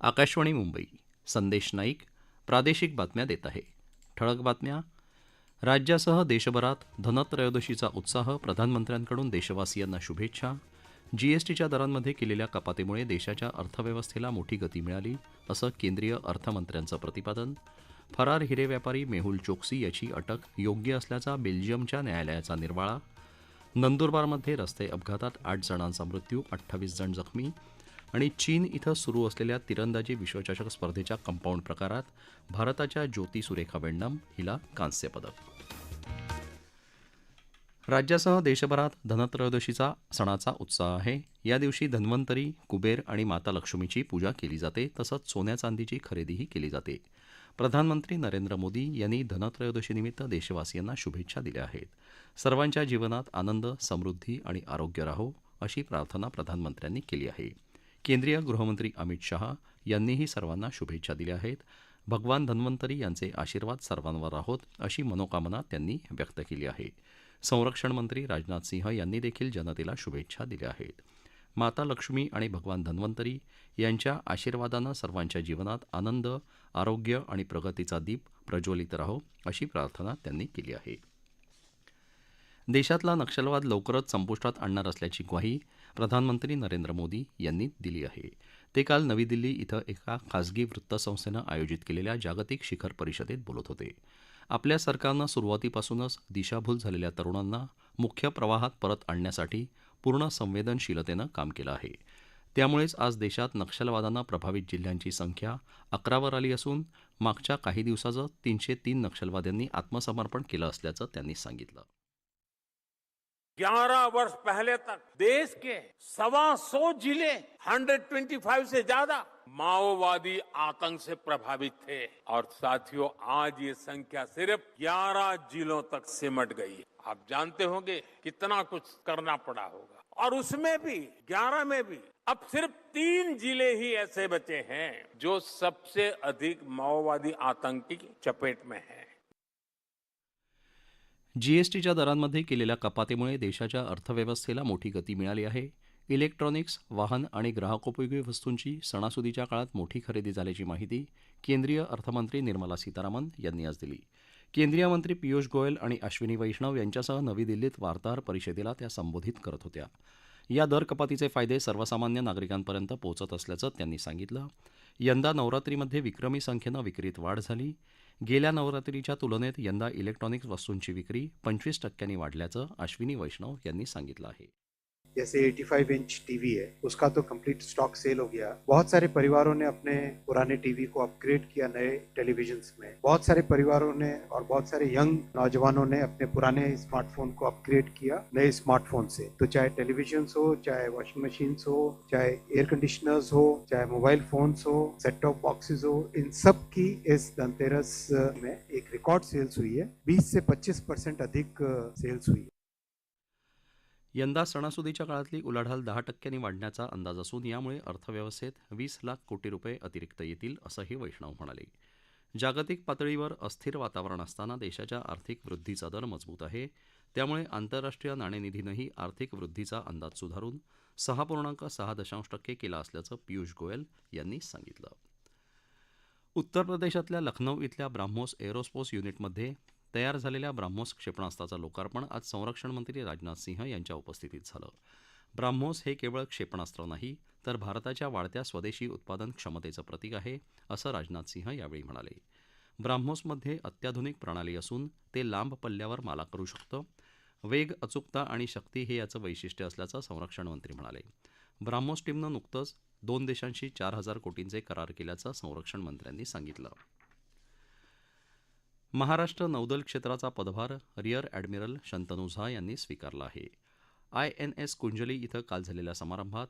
आकाशवाणी मुंबई संदेश नाईक प्रादेशिक बातम्या देत आहे. ठळक बातम्या. राज्यासह देशभरात धनत्रयोदशीचा उत्साह प्रधानमंत्र्यांकडून देशवासियांना शुभेच्छा. जीएसटीच्या दरांमध्ये केलेल्या कपातीमुळे देशाच्या अर्थव्यवस्थेला मोठी गती मिळाली असं केंद्रीय अर्थमंत्र्यांचं प्रतिपादन. फरार हिरे व्यापारी मेहुल चोक्सी याची अटक योग्य असल्याचा बेल्जियमच्या न्यायालयाचा निर्वाळा. नंदुरबारमध्ये रस्ते अपघातात आठ जणांचा मृत्यू अठ्ठावीस जण जखमी. आणि चीन इथं सुरू असलेल्या तिरंदाजी विश्वचषक स्पर्धेच्या कंपाऊंड प्रकारात भारताच्या ज्योती सुरेखा वेंडम हिला कांस्य पदक. राज्यासह देशभरात धनत्रयोदशीचा सणाचा उत्साह आहे. या दिवशी धन्वंतरी कुबेर आणि माता लक्ष्मीची पूजा केली जाते तसंच सोन्या चांदीची खरेदीही केली जाते. प्रधानमंत्री नरेंद्र मोदी यांनी धनत्रयोदशीनिमित्त देशवासियांना शुभेच्छा दिल्या आहेत. सर्वांच्या जीवनात आनंद समृद्धी आणि आरोग्य राहो अशी प्रार्थना प्रधानमंत्र्यांनी केली आहे. केंद्रीय गृहमंत्री अमित शहा यांनीही सर्वांना शुभेच्छा दिल्या आहेत. भगवान धन्वंतरी यांचे आशीर्वाद सर्वांवर राहोत अशी मनोकामना त्यांनी व्यक्त केली आहे. संरक्षण मंत्री राजनाथ सिंह यांनी देखील जनतेला शुभेच्छा दिल्या आहेत. माता लक्ष्मी आणि भगवान धन्वंतरी यांच्या आशीर्वादानं सर्वांच्या जीवनात आनंद आरोग्य आणि प्रगतीचा दीप प्रज्वलित राहो अशी प्रार्थना त्यांनी केली आहे. देशातला नक्षलवाद लवकरच संपुष्टात आणणार असल्याची ग्वाही प्रधानमंत्री नरेंद्र मोदी यांनी दिली आहे. ते काल नवी दिल्ली इथं एका खासगी वृत्तसंस्थेनं आयोजित केलेल्या जागतिक शिखर परिषदेत बोलत होते. आपल्या सरकारनं सुरुवातीपासूनच दिशाभूल झालेल्या तरुणांना मुख्य प्रवाहात परत आणण्यासाठी पूर्ण संवेदनशीलतेनं काम केलं आहे. त्यामुळेच आज देशात नक्षलवादानं प्रभावित जिल्ह्यांची संख्या अकरावर आली असून मागच्या काही दिवसाचं तीनशे तीन नक्षलवाद्यांनी आत्मसमर्पण केलं असल्याचं त्यांनी सांगितलं. ग्यारह वर्ष पहले तक देश के सवा सौ ज़िले 125 से ज़्यादा माओवादी आतंक से प्रभावित थे। और साथियों, आज ये संख्या सिर्फ़ 11 जिलों तक सिमट गई आप जानते होंगे कितना कुछ करना पड़ा होगा। और उसमें भी 11 में भी, अब सिर्फ़ तीन ज़िले ही ऐसे बचे हैं जो सबसे अधिक माओवादी आतंक की चपेट में हैं। जीएसटीच्या दरांमध्ये केलेल्या कपातीमुळे देशाच्या अर्थव्यवस्थेला मोठी गती मिळाली आहे. इलेक्ट्रॉनिक्स वाहन आणि ग्राहकोपयोगी वस्तूंची सणासुदीच्या काळात मोठी खरेदी झाल्याची माहिती केंद्रीय अर्थमंत्री निर्मला सीतारामन यांनी आज दिली. केंद्रीय मंत्री पियुष गोयल आणि अश्विनी वैष्णव यांच्यासह नवी दिल्लीत वार्ताहर परिषदेला त्या संबोधित करत होत्या. या दर कपातीचे फायदे सर्वसामान्य नागरिकांपर्यंत पोहोचत असल्याचं त्यांनी सांगितलं. यंदा नवरात्रीमध्ये विक्रमी संख्येनं विक्रीत वाढ झाली. गेल्या नवरात्रीच्या तुलनेत यंदा इलेक्ट्रॉनिक्स वस्तूंची विक्री पंचवीस टक्क्यांनी वाढल्याचं अश्विनी वैष्णव यांनी सांगितलं आहे. जैसे 85 इंच टीवी है, उसका तो कंप्लीट स्टॉक सेल हो गया। बहुत सारे परिवारों ने अपने पुराने टीवी को अपग्रेड किया नए टेलीविज़न में। बहुत सारे परिवारों ने और बहुत सारे यंग नौजवानों ने अपने पुराने स्मार्टफ़ोन को अपग्रेड किया नए स्मार्टफ़ोन से। तो चाहे टेलीविज़न हो, चाहे वॉशिंग मशीन हो, चाहे एयर कंडीशनर्स हो, चाहे मोबाइल फ़ोन हो सेट टॉप बॉक्सेस हो, इन सब की इस धनतेरस में एक रिकॉर्ड सेल्स हुई है। 20 से 25 परसेंट अधिक सेल्स हुई है। यंदा सणासुदीच्या काळातली उलाढाल दहा टक्क्यांनी वाढण्याचा अंदाज असून यामुळे अर्थव्यवस्थेत वीस लाख कोटी रुपये अतिरिक्त येतील असंही वैष्णव म्हणाले. जागतिक पातळीवर अस्थिर वातावरण असताना देशाच्या आर्थिक वृद्धीचा दर मजबूत आहे. त्यामुळे आंतरराष्ट्रीय नाणेनिधीनंही आर्थिक वृद्धीचा अंदाज सुधारून सहा पूर्णांक सहा दशांश टक्के केला असल्याचं पियुष गोयल यांनी सांगितलं. उत्तर प्रदेशातल्या लखनौ इथल्या ब्राह्मोस एरोस्पोस युनिटमध्ये तयार झालेल्या ब्राह्मोस क्षेपणास्त्राचं लोकार्पण आज संरक्षण मंत्री राजनाथ सिंह यांच्या उपस्थितीत झालं. ब्राह्मोस हे केवळ क्षेपणास्त्र नाही तर भारताच्या वाढत्या स्वदेशी उत्पादन क्षमतेचं प्रतीक आहे असं राजनाथ सिंह यावेळी म्हणाले. ब्राह्मोसमध्ये अत्याधुनिक प्रणाली असून ते लांब पल्ल्यावर माला करू शकतं. वेग अचूकता आणि शक्ती हे याचं वैशिष्ट्य असल्याचं संरक्षण मंत्री म्हणाले. ब्राह्मोस टीमनं नुकतंच दोन देशांशी चार हजार कोटींचे करार केल्याचं संरक्षण मंत्र्यांनी सांगितलं. महाराष्ट्र नौदल क्षेत्राचा पदभार रिअर ॲडमिरल शंतनू झा यांनी स्वीकारला आहे. आयएनएस कुंजली इथं काल झालेल्या समारंभात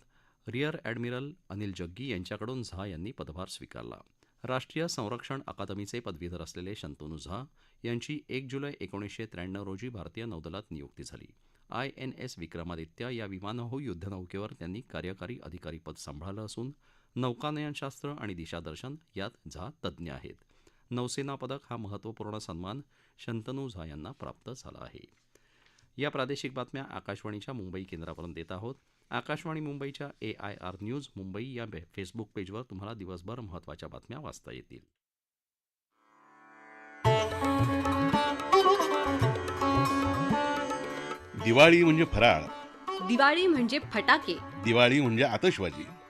रिअर ॲडमिरल अनिल जग्गी यांच्याकडून झा यांनी पदभार स्वीकारला. राष्ट्रीय संरक्षण अकादमीचे पदवीधर असलेले शंतनू झा यांची एक जुलै एकोणीसशे त्र्याण्णव रोजी भारतीय नौदलात नियुक्ती झाली. आय एन एस विक्रमादित्य या विमानवाहू युद्धनौकेवर त्यांनी कार्यकारी अधिकारी पद सांभाळलं असून नौकानयनशास्त्र आणि दिशादर्शन यात झा तज्ज्ञ आहेत. नौसेना पदक हा महत्त्वपूर्ण सन्मान शंतनू झा यांना प्राप्त झाला आहे. या प्रादेशिक बातम्या आकाशवाणीच्या मुंबई केंद्रापर्यंत येत आहोत. आकाशवाणी मुंबईच्या A I R news Mumbai या बे- फेसबुक पेजवर तुम्हाला दिवसभर महत्त्वाच्या बातम्या वाचता येतील. दिवाळी म्हणजे फराळ. दिवाळी म्हणजे फटाके. दिवाळी म्हणजे आतषबाजी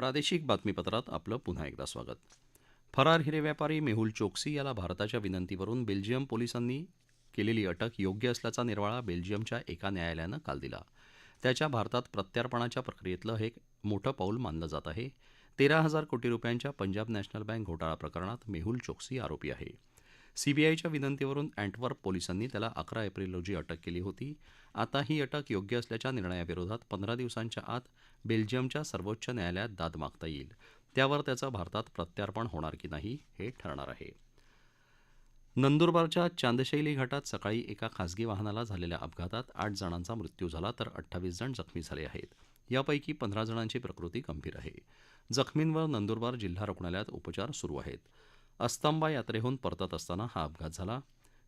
प्रादेशिक बातमीपत्रात आपलं पुन्हा एकदा स्वागत. फरार हिरे व्यापारी मेहुल चोक्सी याला भारताच्या विनंतीवरून बेल्जियम पोलिसांनी केलेली अटक योग्य असल्याचा निर्वाळा बेल्जियमच्या एका न्यायालयानं काल दिला. त्याच्या भारतात प्रत्यार्पणाच्या प्रक्रियेतलं हे एक मोठं पाऊल मानलं जात आहे. तेरा हजार कोटी रुपयांच्या पंजाब नॅशनल बँक घोटाळा प्रकरणात मेहुल चोक्सी आरोपी आहे. सीबीआयच्या विनंतीवरून अँटवर्प पोलिसांनी त्याला अकरा एप्रिल रोजी अटक केली होती. आता ही अटक योग्य असल्याच्या निर्णयाविरोधात पंधरा दिवसांच्या आत बेल्जियमच्या सर्वोच्च न्यायालयात दाद मागता येईल. त्यावर त्याचं भारतात प्रत्यार्पण होणार की नाही हे ठरणार आहे. नंदुरबारच्या चांदशैली घाटात सकाळी एका खासगी वाहनाला झालेल्या अपघातात आठ जणांचा मृत्यू झाला तर अठ्ठावीस जण जखमी झाले आहेत. यापैकी पंधरा जणांची प्रकृती गंभीर आहे. जखमींवर नंदुरबार जिल्हा रुग्णालयात उपचार सुरू आहेत. अस्तंबा यात्रेहून परतत असताना हा अपघात झाला.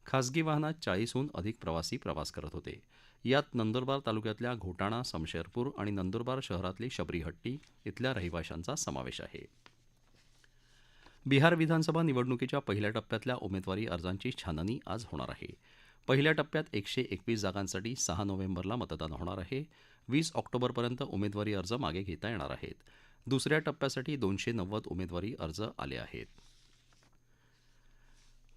खासगी वाहनात चाळीसहून अधिक प्रवासी प्रवास करत होते. यात नंदुरबार तालुक्यातल्या घोटाणा समशेरपूर आणि नंदुरबार शहरातली शबरीहट्टी इथल्या रहिवाशांचा समावेश आहे. बिहार विधानसभा निवडणुकीच्या पहिल्या टप्प्यातल्या उमेदवारी अर्जांची छाननी आज होणार आहे. पहिल्या टप्प्यात एकशे एकवीस जागांसाठी सहा नोव्हेंबरला मतदान होणार आहे. वीस ऑक्टोबरपर्यंत उमेदवारी अर्ज मागे घेता येणार आहेत. दुसऱ्या टप्प्यासाठी दोनशे नव्वद उमेदवारी अर्ज आले आहेत.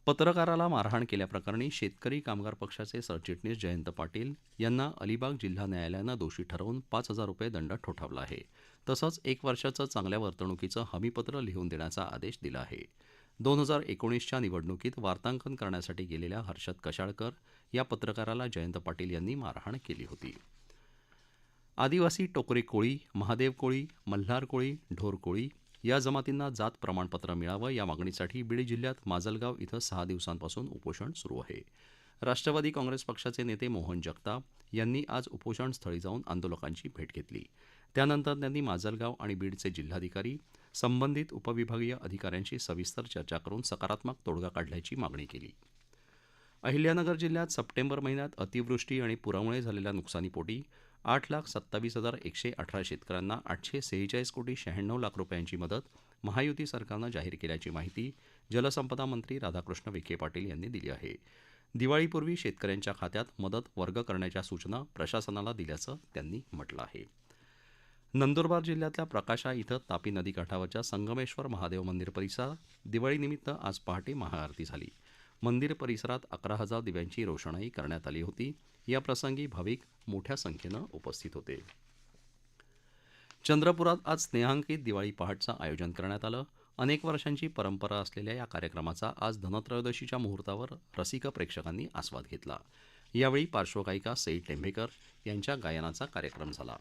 पत्रकाराला मारहाण केल्याप्रकरणी शेतकरी कामगार पक्षाचे सरचिटणीस जयंत पाटील यांना अलिबाग जिल्हा न्यायालयानं दोषी ठरवून पाच हजार रुपये दंड ठोठावला आहे. तसंच एक वर्षाचं चांगल्या वर्तणुकीचं हमीपत्र लिहून देण्याचा आदेश दिला आहे. दोन हजार एकोणीसच्या निवडणुकीत वार्तांकन करण्यासाठी गेलेल्या हर्षद कशाळकर या पत्रकाराला जयंत पाटील यांनी मारहाण केली होती. आदिवासी टोकरे कोळी महादेव कोळी मल्हार कोळी ढोर कोळी या जमातींना जात प्रमाणपत्र मिळावं या मागणीसाठी बीड जिल्ह्यात माजलगाव इथं सहा दिवसांपासून उपोषण सुरू आहे. राष्ट्रवादी काँग्रेस पक्षाचे नेते मोहन जगताप यांनी आज उपोषण स्थळी जाऊन आंदोलकांची भेट घेतली. त्यानंतर त्यांनी माजलगाव आणि बीडचे जिल्हाधिकारी संबंधित उपविभागीय अधिकाऱ्यांशी सविस्तर चर्चा करून सकारात्मक तोडगा काढल्याची मागणी केली. अहिल्यानगर जिल्ह्यात सप्टेंबर महिन्यात अतिवृष्टी आणि पुरामुळे झालेल्या नुकसानीपोटी आठ लाख सत्तावीस हजार एकशे अठरा शेतकऱ्यांना आठशे सेहेचाळीस कोटी शहाण्णव लाख रुपयांची मदत महायुती सरकारनं जाहीर केल्याची माहिती जलसंपदा मंत्री राधाकृष्ण विखे पाटील यांनी दिली आहे. दिवाळीपूर्वी शेतकऱ्यांच्या खात्यात मदत वर्ग करण्याच्या सूचना प्रशासनाला दिल्याचं त्यांनी म्हटलं आहे. नंदुरबार जिल्ह्यातल्या प्रकाशा इथं तापी नदीकाठावरच्या संगमेश्वर महादेव मंदिर परिसरात दिवाळीनिमित्त आज पहाटे महाआरती झाली. मंदिर परिसरात अकरा हजार दिव्यांची रोषणाई करण्यात आली होती. या प्रसंगी भाविक मोठ्या संख्येनं उपस्थित होते. चंद्रपुरात आज स्नेहांकित दिवाळी पहाटचं आयोजन करण्यात आलं. अनेक वर्षांची परंपरा असलेल्या या कार्यक्रमाचा आज धनत्रयोदशीच्या मुहूर्तावर रसिक प्रेक्षकांनी आस्वाद घेतला. यावेळी पार्श्वगायिका सई टेंभेकर यांच्या गायनाचा कार्यक्रम झाला.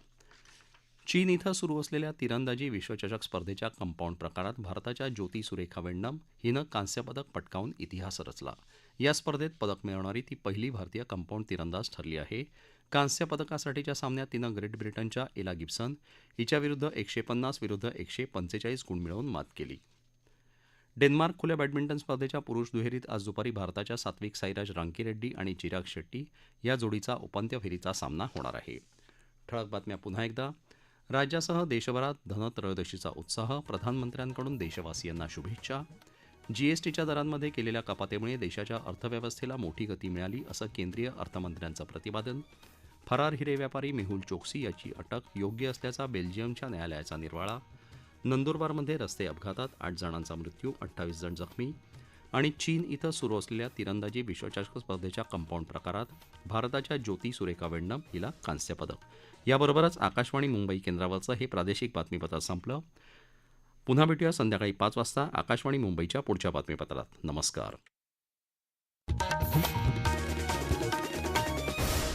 चीन इथं सुरू असलेल्या तिरंदाजी विश्वचषक स्पर्धेच्या कंपाऊंड प्रकारात भारताच्या ज्योती सुरेखा वेंडम हिनं कांस्यपदक पटकावून इतिहास रचला. या स्पर्धेत पदक मिळवणारी ती पहिली भारतीय कंपाऊंड तिरंदाज ठरली आहे. कांस्य पदकासाठीच्या सामन्यात तिनं ग्रेट ब्रिटनच्या एला गिब्सन हिच्याविरुद्ध एकशे पन्नास विरुद्ध एकशे पंचेचाळीस गुण मिळवून मात केली. डेन्मार्क खुल्या बॅडमिंटन स्पर्धेच्या पुरुष दुहेरीत आज दुपारी भारताच्या सात्विक साईराज रांकीरेड्डी आणि चिराग शेट्टी या जोडीचा उपांत्य फेरीचा सामना होणार आहे. ठळक बातम्या पुन्हा एकदा. राज्यासह देशभरात धनत्रयोदशीचा उत्साह प्रधानमंत्र्यांकडून देशवासियांना शुभेच्छा. जीएसटीच्या दरांमध्ये केलेल्या कपातीमुळे देशाच्या अर्थव्यवस्थेला मोठी गती मिळाली असं केंद्रीय अर्थमंत्र्यांचं प्रतिपादन. फरार हिरे व्यापारी मेहुल चोक्सी याची अटक योग्य असल्याचा बेल्जियमच्या न्यायालयाचा निर्वाळा. नंदुरबारमध्ये रस्ते अपघातात आठ जणांचा मृत्यू अठ्ठावीस जण जखमी. आणि चीन इथं सुरू असलेल्या तिरंदाजी विश्वचषक स्पर्धेच्या कंपाऊंड प्रकारात भारताच्या ज्योती सुरेखा वेंडम हिला कांस्यपदक याबरोबरच आकाशवाणी मुंबई केंद्रावरचं हे प्रादेशिक बातमीपत्र संपलं. पुन्हा भेटूया संध्याकाळी पाच वाजता आकाशवाणी मुंबईच्या पुढच्या बातमीपत्रात. नमस्कार.